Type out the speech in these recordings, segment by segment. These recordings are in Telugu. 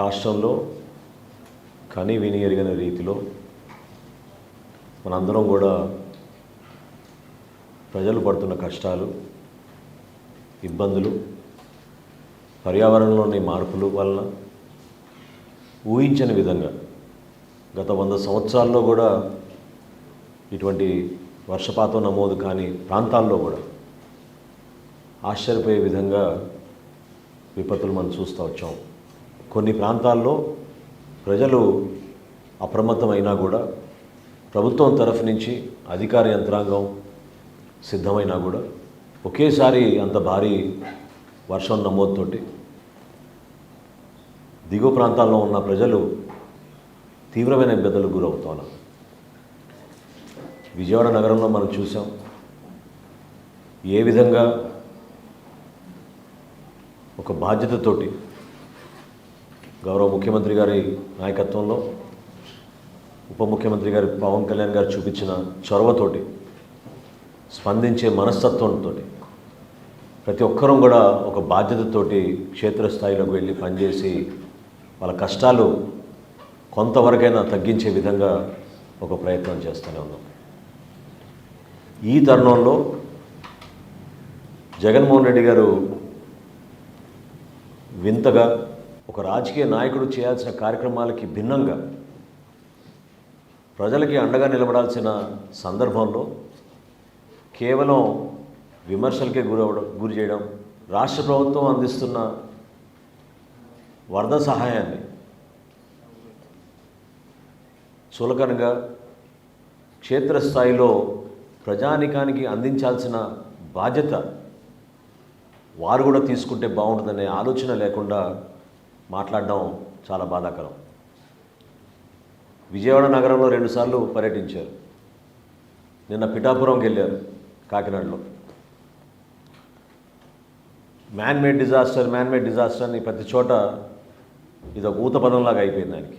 రాష్ట్రంలో కని విని ఎరిగిన రీతిలో మనందరం కూడా ప్రజలు పడుతున్న కష్టాలు ఇబ్బందులు పర్యావరణంలోని మార్పులు వలన ఊహించని విధంగా గత వంద సంవత్సరాల్లో కూడా ఇటువంటి వర్షపాతం నమోదు కాని ప్రాంతాల్లో కూడా ఆశ్చర్యపోయే విధంగా విపత్తులు మనం చూస్తూ వచ్చాం. కొన్ని ప్రాంతాల్లో ప్రజలు అప్రమత్తమైనా కూడా ప్రభుత్వం తరఫు నుంచి అధికార యంత్రాంగం సిద్ధమైనా కూడా ఒకేసారి అంత భారీ వర్షం నమోదుతోటి దిగువ ప్రాంతాల్లో ఉన్న ప్రజలు తీవ్రమైన ఇబ్బందులకు గురవుతున్నారు విజయవాడ నగరంలో మనం చూసాం ఏ విధంగా ఒక బాధ్యతతోటి గౌరవ ముఖ్యమంత్రి గారి నాయకత్వంలో ఉప ముఖ్యమంత్రి గారి పవన్ కళ్యాణ్ గారు చూపించిన చొరవతోటి స్పందించే మనస్తత్వంతో ప్రతి ఒక్కరూ కూడా ఒక బాధ్యతతోటి క్షేత్రస్థాయిలోకి వెళ్ళి పనిచేసి వాళ్ళ కష్టాలు కొంతవరకైనా తగ్గించే విధంగా ఒక ప్రయత్నం చేస్తూనే ఉన్నాం. ఈ తరుణంలో జగన్మోహన్ రెడ్డి గారు వింతగా ఒక రాజకీయ నాయకుడు చేయాల్సిన కార్యక్రమాలకి భిన్నంగా ప్రజలకి అండగా నిలబడాల్సిన సందర్భంలో కేవలం విమర్శలకే గురవడం గురి చేయడం రాష్ట్ర ప్రభుత్వం అందిస్తున్న వరద సహాయాన్ని చులకనగా క్షేత్రస్థాయిలో ప్రజానికానికి అందించాల్సిన బాధ్యత వారు కూడా తీసుకుంటే బాగుంటుందనే ఆలోచన లేకుండా మాట్లాడడం చాలా బాధాకరం. విజయవాడ నగరంలో రెండుసార్లు పర్యటించారు. నిన్న పిఠాపురంకి వెళ్ళారు కాకినాడలో. Man made disaster man made disaster అని ప్రతి చోట ఇది ఒక ఊత పదంలాగా అయిపోయింది దానికి.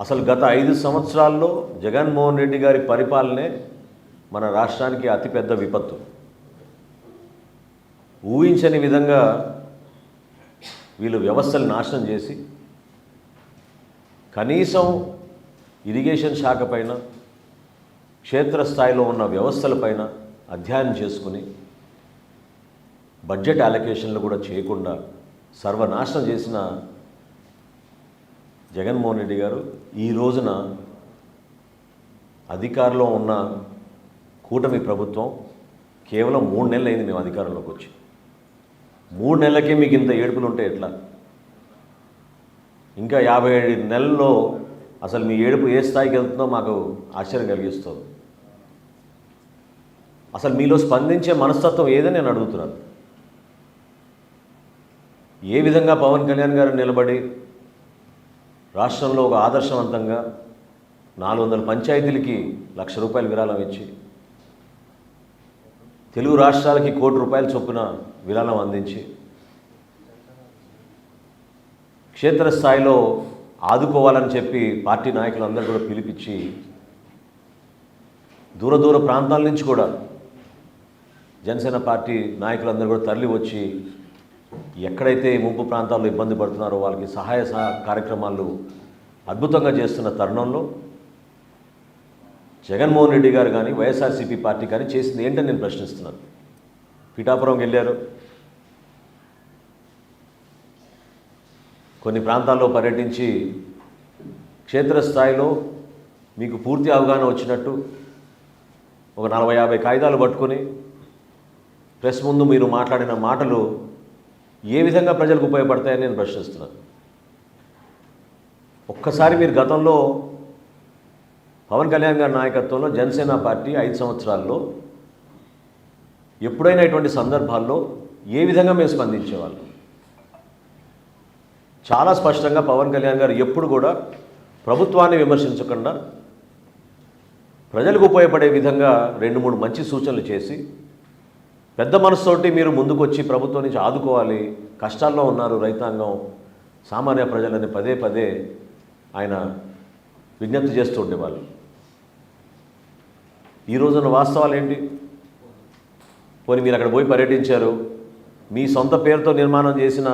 అసలు గత ఐదు సంవత్సరాల్లో జగన్మోహన్ రెడ్డి గారి పరిపాలనే మన రాష్ట్రానికి అతిపెద్ద విపత్తు. ఊహించని విధంగా వీళ్ళు వ్యవస్థలు నాశనం చేసి కనీసం ఇరిగేషన్ శాఖ పైన క్షేత్రస్థాయిలో ఉన్న వ్యవస్థలపైన అధ్యయనం చేసుకుని బడ్జెట్ అలొకేషన్లు కూడా చేయకుండా సర్వనాశనం చేసిన జగన్మోహన్ రెడ్డి గారు ఈ రోజున అధికారంలో ఉన్న కూటమి ప్రభుత్వం కేవలం మూడు నెలలు అయింది మేము అధికారంలోకి వచ్చి. మూడు నెలలకే మీకు ఇంత ఏడుపులు ఉంటే ఎట్లా? ఇంకా యాభై ఏడు నెలల్లో అసలు మీ ఏడుపు ఏ స్థాయికి వెళ్తుందో మాకు ఆశ్చర్యం కలిగిస్తుంది. అసలు మీలో స్పందించే మనస్తత్వం ఏదని నేను అడుగుతున్నాను. ఏ విధంగా పవన్ కళ్యాణ్ గారు నిలబడి రాష్ట్రంలో ఒక ఆదర్శవంతంగా నాలుగు వందల పంచాయతీలకి లక్ష రూపాయలు విరాళం ఇచ్చి తెలుగు రాష్ట్రాలకి కోటి రూపాయల చొప్పున విరాళం అందించి క్షేత్రస్థాయిలో ఆదుకోవాలని చెప్పి పార్టీ నాయకులందరూ కూడా పిలిపించి దూర దూర ప్రాంతాల నుంచి కూడా జనసేన పార్టీ నాయకులందరూ కూడా తరలి వచ్చి ఎక్కడైతే ముంపు ప్రాంతాల్లో ఇబ్బంది పడుతున్నారో వాళ్ళకి సహాయ సహ కార్యక్రమాలు అద్భుతంగా చేస్తున్న తరుణంలో జగన్మోహన్ రెడ్డి గారు కానీ వైఎస్ఆర్సీపీ పార్టీ కానీ చేసింది ఏంటని నేను ప్రశ్నిస్తున్నాను. పిఠాపురం వెళ్ళారు. కొన్ని ప్రాంతాల్లో పర్యటించి క్షేత్రస్థాయిలో మీకు పూర్తి అవగాహన వచ్చినట్టు ఒక నలభై యాభై కాగితాలు పట్టుకొని ప్రెస్ ముందు మీరు మాట్లాడిన మాటలు ఏ విధంగా ప్రజలకు ఉపయోగపడతాయని నేను ప్రశ్నిస్తున్నాను. ఒక్కసారి మీరు గతంలో పవన్ కళ్యాణ్ గారి నాయకత్వంలో జనసేన పార్టీ ఐదు సంవత్సరాల్లో ఎప్పుడైనా ఇటువంటి సందర్భాల్లో ఏ విధంగా మేము స్పందించేవాళ్ళం? చాలా స్పష్టంగా పవన్ కళ్యాణ్ గారు ఎప్పుడు కూడా ప్రభుత్వాన్ని విమర్శించకుండా ప్రజలకు ఉపయోగపడే విధంగా రెండు మూడు మంచి సూచనలు చేసి పెద్ద మనసుతోటి మీరు ముందుకు వచ్చి ప్రభుత్వం నుంచి ఆదుకోవాలి కష్టాల్లో ఉన్నారు రైతాంగం సామాన్య ప్రజలని పదే పదే ఆయన విజ్ఞప్తి చేస్తూ ఉండేవాళ్ళు. ఈ రోజున వాస్తవాలు ఏంటి? పోనీ మీరు అక్కడ పోయి పర్యటించారు. మీ సొంత పేరుతో నిర్మాణం చేసిన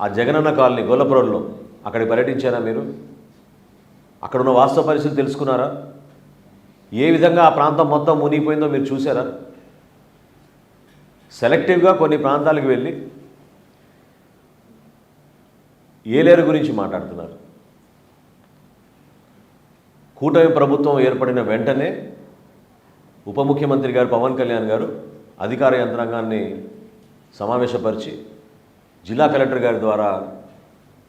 ఆ జగనన్న కాలనీ గొల్లపురంలో అక్కడికి పర్యటించారా మీరు? అక్కడ ఉన్న వాస్తవ పరిస్థితి తెలుసుకున్నారా? ఏ విధంగా ఆ ప్రాంతం మొత్తం మునిగిపోయిందో మీరు చూసారా సెలెక్టివ్గా కొన్ని ప్రాంతాలకు వెళ్ళి ఏలేరు గురించి మాట్లాడుతున్నారు? కూటమి ప్రభుత్వం ఏర్పడిన వెంటనే ఉప ముఖ్యమంత్రి గారు పవన్ కళ్యాణ్ గారు అధికార యంత్రాంగాన్ని సమావేశపరిచి జిల్లా కలెక్టర్ గారి ద్వారా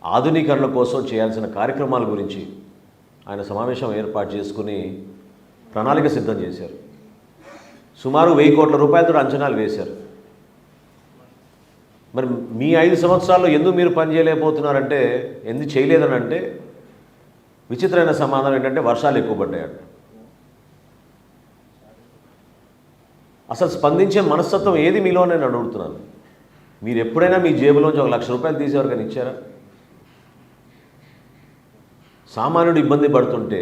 ఆధునీకరణ కోసం చేయాల్సిన కార్యక్రమాల గురించి ఆయన సమావేశం ఏర్పాటు చేసుకుని ప్రణాళిక సిద్ధం చేశారు. సుమారు వెయ్యి కోట్ల రూపాయలతో అంచనాలు వేశారు. మరి మీ ఐదు సంవత్సరాల్లో ఎందుకు మీరు పని చేయలేకపోతున్నారంటే ఎందుకు చేయలేదని అంటే విచిత్రమైన సమాధానం ఏంటంటే వర్షాలు ఎక్కువ పడ్డాయంట. అసలు స్పందించే మనస్తత్వం ఏది మీలో నేను అడుగుతున్నాను. మీరు ఎప్పుడైనా మీ జేబులోంచి ఒక లక్ష రూపాయలు తీసేవారు కానీ ఇచ్చారా? సామాన్యుడు ఇబ్బంది పడుతుంటే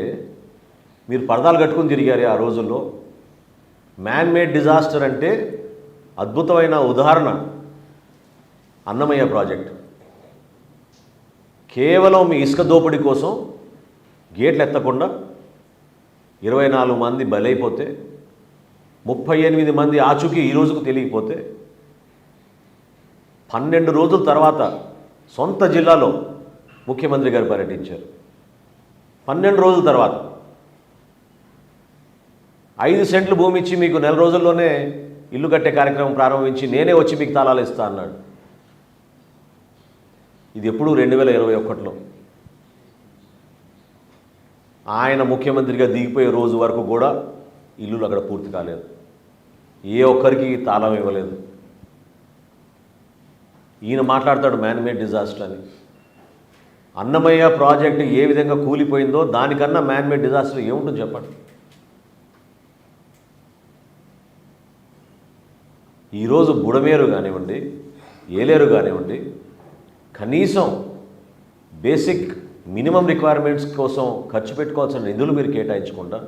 మీరు పరదాలు కట్టుకుని తిరిగారే ఆ రోజుల్లో. మ్యాన్ మేడ్ డిజాస్టర్ అంటే అద్భుతమైన ఉదాహరణ అన్నమయ్య ప్రాజెక్ట్. కేవలం మీ ఇసుక దోపిడీ కోసం గేట్లు ఎత్తకుండా ఇరవై నాలుగు మంది బలైపోతే ముప్పై ఎనిమిది మంది ఆచూకీ ఈ రోజుకు తెలియకపోతే పన్నెండు రోజుల తర్వాత సొంత జిల్లాలో ముఖ్యమంత్రి గారు పర్యటించారు. పన్నెండు రోజుల తర్వాత ఐదు సెంట్లు భూమి ఇచ్చి మీకు నెల రోజుల్లోనే ఇల్లు కట్టే కార్యక్రమం ప్రారంభించి నేనే వచ్చి మీకు తాళాలు ఇస్తా అన్నాడు. ఇది ఎప్పుడు రెండు వేల ఇరవై ఒకటిలో ఆయన ముఖ్యమంత్రిగా దిగిపోయే రోజు వరకు కూడా ఇల్లులు అక్కడ పూర్తి కాలేదు. ఏ ఒక్కరికి తాళం ఇవ్వలేదు. ఈయన మాట్లాడతాడు మ్యాన్మేడ్ డిజాస్టర్ అని. అన్నమయ్య ప్రాజెక్టు ఏ విధంగా కూలిపోయిందో దానికన్నా మ్యాన్మేడ్ డిజాస్టర్ ఏముంటుంది చెప్పండి. ఈరోజు బుడమేరు కానివ్వండి ఏలేరు కానివ్వండి కనీసం బేసిక్ మినిమం రిక్వైర్మెంట్స్ కోసం ఖర్చు పెట్టుకోవాల్సిన నిధులు మీరు కేటాయించకుండా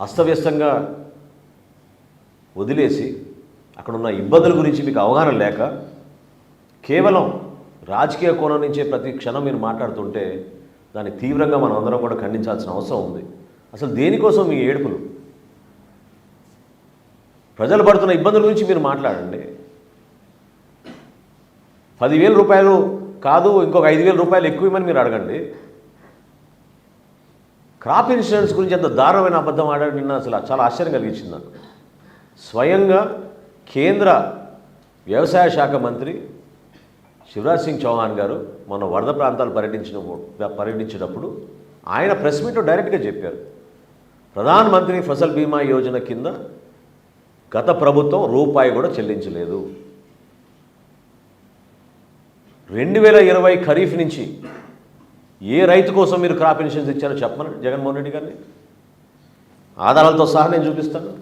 అస్తవ్యస్తంగా వదిలేసి అక్కడున్న ఇబ్బందుల గురించి మీకు అవగాహన లేక కేవలం రాజకీయ కోణం నుంచే ప్రతి క్షణం మీరు మాట్లాడుతుంటే దాన్ని తీవ్రంగా మనం అందరం కూడా ఖండించాల్సిన అవసరం ఉంది. అసలు దేనికోసం మీ ఏడుపులు? ప్రజలు పడుతున్న ఇబ్బందుల గురించి మీరు మాట్లాడండి. పదివేల రూపాయలు కాదు ఇంకొక ఐదు వేల రూపాయలు ఎక్కువ ఇవ్వమని మీరు అడగండి. క్రాప్ ఇన్సూరెన్స్ గురించి ఎంత దారుణమైన అబద్ధం ఆడాడు నిన్న అసలు చాలా ఆశ్చర్యం కలిగించింది నాకు. స్వయంగా కేంద్ర వ్యవసాయ శాఖ మంత్రి శివరాజ్ సింగ్ చౌహాన్ గారు మన వరద ప్రాంతాలు పర్యటించిన పర్యటించినప్పుడు ఆయన ప్రెస్ మీట్లో డైరెక్ట్గా చెప్పారు. ప్రధానమంత్రి ఫసల్ బీమా యోజన కింద గత ప్రభుత్వం రూపాయి కూడా చెల్లించలేదు. రెండు వేల ఇరవై ఖరీఫ్ నుంచి ఏ రైతు కోసం మీరు క్రాప్ ఇన్సూరెన్స్ ఇచ్చారో చెప్పమని జగన్మోహన్ రెడ్డి గారిని. ఆధారాలతో సహా నేను చూపిస్తాను.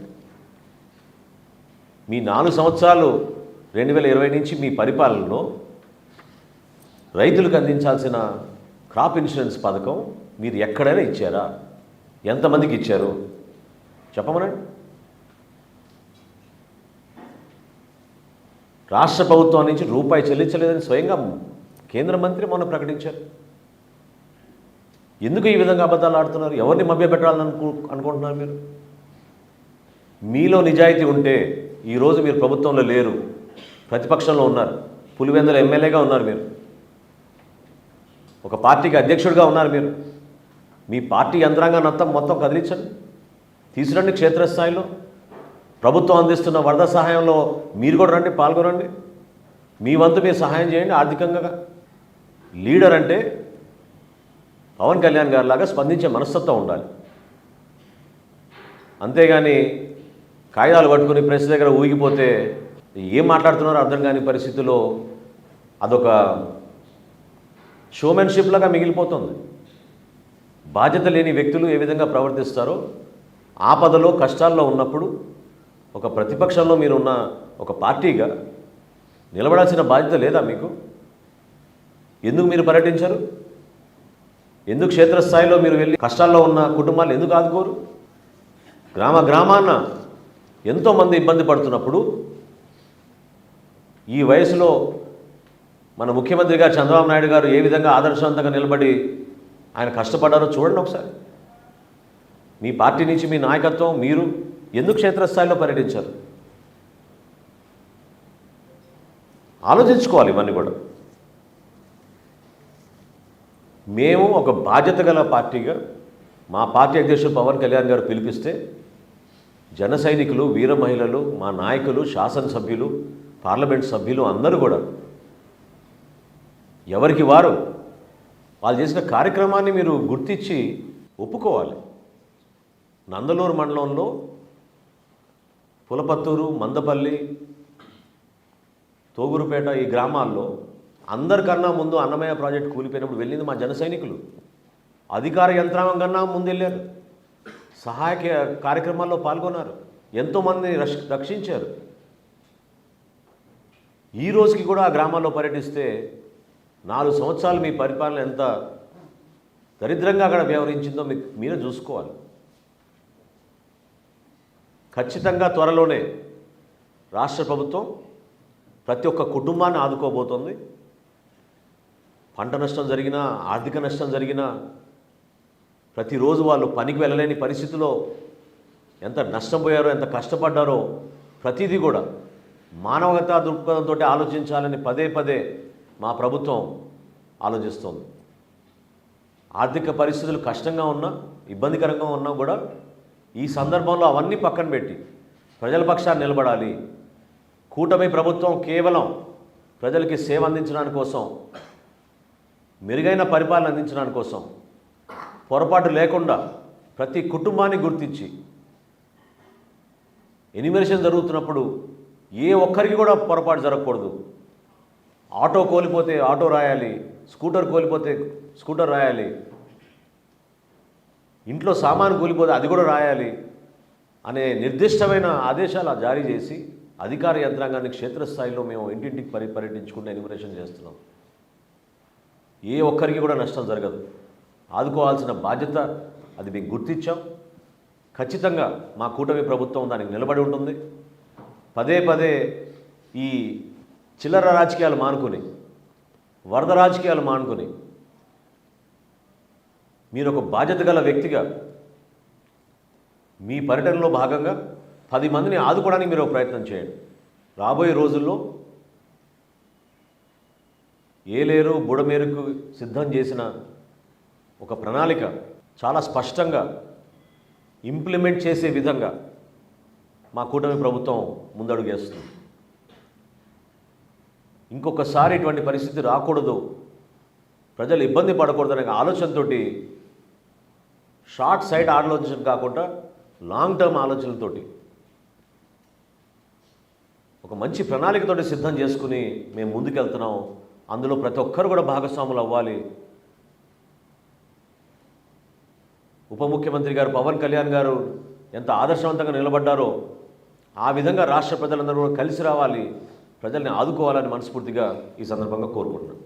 మీ నాలుగు సంవత్సరాలు రెండు వేల ఇరవై నుంచి మీ పరిపాలనలో రైతులకు అందించాల్సిన క్రాప్ ఇన్సూరెన్స్ పథకం మీరు ఎక్కడైనా ఇచ్చారా? ఎంతమందికి ఇచ్చారు? చెప్పమనండి. రాష్ట్ర ప్రభుత్వం నుంచి రూపాయి చెల్లించలేదని స్వయంగా కేంద్ర మంత్రి మొన్న ప్రకటించారు. ఎందుకు ఈ విధంగా అబద్ధాలు ఆడుతున్నారు? ఎవరిని మభ్యపెట్టాలని అనుకు అనుకుంటున్నారు మీరు? మీలో నిజాయితీ ఉంటే ఈరోజు మీరు ప్రభుత్వంలో లేరు. ప్రతిపక్షంలో ఉన్నారు. పులివెందుల ఎమ్మెల్యేగా ఉన్నారు మీరు. ఒక పార్టీకి అధ్యక్షుడిగా ఉన్నారు మీరు. మీ పార్టీ యంత్రాంగాన్ని అంతా మొత్తం కదిలించండి. తీసుకురండి క్షేత్రస్థాయిలో. ప్రభుత్వం అందిస్తున్న వరద సహాయంలో మీరు కూడా రండి పాల్గొనండి. మీ వంతు మీరు సహాయం చేయండి ఆర్థికంగా. లీడర్ అంటే పవన్ కళ్యాణ్ గారిలాగా స్పందించే మనస్తత్వం ఉండాలి. అంతేగాని కాగితాలు పట్టుకుని ప్రెస్ దగ్గర ఊగిపోతే ఏం మాట్లాడుతున్నారో అర్థం కాని పరిస్థితిలో అదొక షోమెన్షిప్ లాగా మిగిలిపోతుంది. బాధ్యత లేని వ్యక్తులు ఏ విధంగా ప్రవర్తిస్తారో ఆపదలో కష్టాల్లో ఉన్నప్పుడు ఒక ప్రతిపక్షంలో మీరున్న ఒక పార్టీగా నిలబడాల్సిన బాధ్యత లేదా మీకు? ఎందుకు మీరు పర్యటించరు? ఎందుకు క్షేత్రస్థాయిలో మీరు వెళ్ళి కష్టాల్లో ఉన్న కుటుంబాలు ఎందుకు ఆదుకోరు? గ్రామ గ్రామాన ఎంతోమంది ఇబ్బంది పడుతున్నప్పుడు ఈ వయసులో మన ముఖ్యమంత్రి గారు చంద్రబాబు నాయుడు గారు ఏ విధంగా ఆదర్శవంతంగా నిలబడి ఆయన కష్టపడ్డారో చూడండి ఒకసారి. మీ పార్టీ నుంచి మీ నాయకత్వం మీరు ఎందుకు క్షేత్రస్థాయిలో పర్యటించారు? ఆలోచించుకోవాలి ఇవన్నీ కూడా. మేము ఒక బాధ్యత గల పార్టీగా మా పార్టీ అధ్యక్షుడు పవన్ కళ్యాణ్ గారు పిలిపిస్తే జన సైనికులు వీర మహిళలు మా నాయకులు శాసనసభ్యులు పార్లమెంట్ సభ్యులు అందరూ కూడా ఎవరికి వారు వాళ్ళు చేసిన కార్యక్రమాన్ని మీరు గుర్తించి ఒప్పుకోవాలి. నందలూరు మండలంలో పులపత్తూరు మందపల్లి తోగురుపేట ఈ గ్రామాల్లో అందరికన్నా ముందు అన్నమయ్య ప్రాజెక్ట్ కూలిపోయినప్పుడు వెళ్ళింది మా జన సైనికులు. అధికార యంత్రాంగం కన్నా ముందు వెళ్ళారు. సహాయక కార్యక్రమాల్లో పాల్గొన్నారు. ఎంతోమందిని రక్ష రక్షించారు. ఈ రోజుకి కూడా ఆ గ్రామాల్లో పర్యటిస్తే నాలుగు సంవత్సరాలు మీ పరిపాలన ఎంత దరిద్రంగా అక్కడ వ్యవహరించిందో మీకు మీరే చూసుకోవాలి. ఖచ్చితంగా త్వరలోనే రాష్ట్ర ప్రభుత్వం ప్రతి ఒక్క కుటుంబాన్ని ఆదుకోబోతోంది. పంట నష్టం జరిగినా ఆర్థిక నష్టం జరిగినా ప్రతిరోజు వాళ్ళు పనికి వెళ్ళలేని పరిస్థితిలో ఎంత నష్టపోయారో ఎంత కష్టపడ్డారో ప్రతిదీ కూడా మానవతా దృక్పథంతో ఆలోచించాలని పదే పదే మా ప్రభుత్వం ఆలోచిస్తోంది. ఆర్థిక పరిస్థితులు కష్టంగా ఉన్నా ఇబ్బందికరంగా ఉన్నా కూడా ఈ సందర్భంలో అవన్నీ పక్కన పెట్టి ప్రజల పక్షాన్ని నిలబడాలి. కూటమి ప్రభుత్వం కేవలం ప్రజలకి సేవ అందించడానికి కోసం మెరుగైన పరిపాలన అందించడానికి కోసం పొరపాటు లేకుండా ప్రతి కుటుంబాన్ని గుర్తించి ఎనిమిరేషన్ జరుగుతున్నప్పుడు ఏ ఒక్కరికి కూడా పొరపాటు జరగకూడదు. ఆటో కోల్పోతే ఆటో రాయాలి స్కూటర్ కోల్పోతే స్కూటర్ రాయాలి ఇంట్లో సామాను కూలిపోతే అది కూడా రాయాలి అనే నిర్దిష్టమైన ఆదేశాలు జారీ చేసి అధికార యంత్రాంగాన్ని క్షేత్రస్థాయిలో మేము ఇంటింటికి పరి పర్యటించుకుంటూ ఎనిమిరేషన్ చేస్తున్నాం. ఏ ఒక్కరికి కూడా నష్టం జరగదు. ఆదుకోవాల్సిన బాధ్యత అది మేము గుర్తించాం. ఖచ్చితంగా మా కూటమి ప్రభుత్వం దానికి నిలబడి ఉంటుంది. పదే పదే ఈ చిల్లర రాజకీయాలు మానుకొని వరద రాజకీయాలు మానుకొని మీరు ఒక బాధ్యత గల వ్యక్తిగా మీ పర్యటనలో భాగంగా పది మందిని ఆదుకోవడానికి మీరు ఒక ప్రయత్నం చేయండి. రాబోయే రోజుల్లో ఏలేరు బుడమేరుకు సిద్ధం చేసిన ఒక ప్రణాళిక చాలా స్పష్టంగా ఇంప్లిమెంట్ చేసే విధంగా మా కూటమి ప్రభుత్వం ముందడుగు వేస్తుంది. ఇంకొకసారి ఇటువంటి పరిస్థితి రాకూడదు. ప్రజలు ఇబ్బంది పడకూడదనే ఆలోచనతో షార్ట్ సైడ్ ఆలోచన కాకుండా లాంగ్ టర్మ్ ఆలోచనలతోటి ఒక మంచి ప్రణాళికతోటి సిద్ధం చేసుకుని మేము ముందుకెళ్తున్నాం. అందులో ప్రతి ఒక్కరు కూడా భాగస్వాములు అవ్వాలి. ఉప ముఖ్యమంత్రి గారు పవన్ కళ్యాణ్ గారు ఎంత ఆదర్శవంతంగా నిలబడ్డారో ఆ విధంగా రాష్ట్ర ప్రజలందరూ కూడా కలిసి రావాలి. ప్రజల్ని ఆదుకోవాలని మనస్ఫూర్తిగా ఈ సందర్భంగా కోరుకుంటున్నాను